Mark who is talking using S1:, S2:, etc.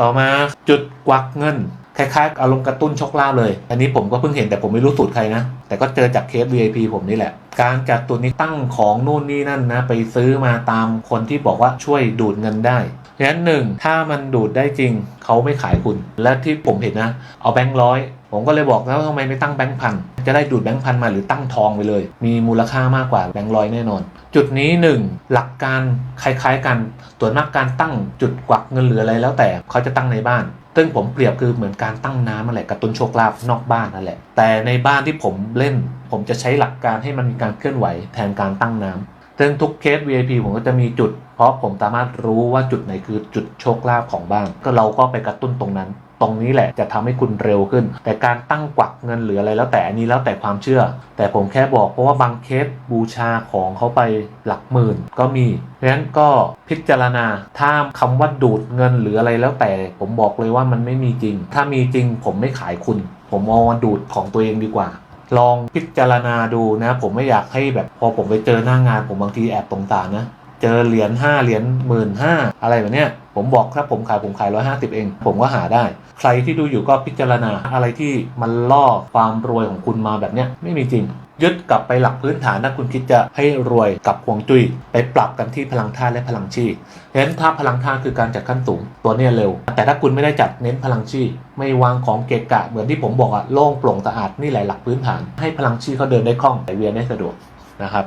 S1: ต่อมาจุดกวักเงินคล้ายๆอารมณ์กระตุ้นโชคลาภเลย อันนี้ผมก็เพิ่งเห็นแต่ผมไม่รู้สูตรใครนะ แต่ก็เจอจากเคส VIP ผมนี่แหละ การจัดตัวนี้ตั้งของนู่นนี่นั่นนะ ไปซื้อมาตามคนที่บอกว่าช่วยดูดเงินได้ดังนั้นหนึ่งถ้ามันดูดได้จริง เขาไม่ขายคุณ และที่ผมเห็นนะ เอาแบงค์ร้อยผมก็เลยบอกแล้วทำไมไม่ตั้งแบงค์พันจะได้ดูดแบงค์พันมาหรือตั้งทองไปเลย มีมูลค่ามากกว่าแบงค์ร้อยแน่นอน จุดนี้หนึ่งหลักการคล้ายๆกันตัวนมากการตั้งจุดกวักเงินหรืออะไรแล้วแต่เขาจะตั้งในบ้าน ซึ่งผมเปรียบคือเหมือนการตั้งน้ำนั่นแหละกระตุ้นโชคลาภนอกบ้านนั่นแหละแต่ในบ้านที่ผมเล่น ผมจะใช้หลักการให้มันมีการเคลื่อนไหวแทนการตั้งน้ำ ซึ่งทุกเคส VIP ผมก็จะมีจุด เพราะผมสามารถรู้ว่าจุดไหนคือจุดโชคลาภของบ้านก็เราก็ไปกระตุ้นตรงนั้น ตรงนี้แหละจะทำให้คุณเร็วขึ้น แต่การตั้งกวักเงินหรืออะไรแล้วแต่อันนี้แล้วแต่ความเชื่อ แต่ผมแค่บอกเพราะว่าบางเคสบูชาของเขาไปหลักหมื่นก็มีเพราะฉะนั้นก็พิจารณาถ้าคำว่าดูดเงินหรืออะไรแล้วแต่ ผมบอกเลยว่ามันไม่มีจริง ถ้ามีจริงผมไม่ขายคุณ ผมเอามาดูดของตัวเองดีกว่า ลองพิจารณาดูนะ ผมไม่อยากให้แบบพอผมไปเจอหน้างานผมบางทีแอบสงสารนะ เจอเหรียญ5เหรียญหมื่นห้าอะไรแบบเนี้ยผมบอกครับผมขายผมขาย150เอง ผมก็หาได้ ใครที่ดูอยู่ก็พิจารณาอะไรที่มันล่อความรวยของคุณมาแบบเนี้ยไม่มีจริง ยึดกลับไปหลักพื้นฐานถ้าคุณคิดจะให้รวยกับฮวงจุ้ยไปปรับกันที่พลังธาตุและพลังชีเน้นถ้าพลังธาตุคือการจัดขั้นสูงตัวเนี้ยเร็ว แต่ถ้าคุณไม่ได้จัดเน้นพลังชีไม่วางของเกะกะเหมือนที่ผมบอกอะโล่งโปร่งสะอาดนี่แหละหลักพื้นฐาน ให้พลังชีเขาเดินได้คล่องไหลเวียนได้สะดวกนะครับ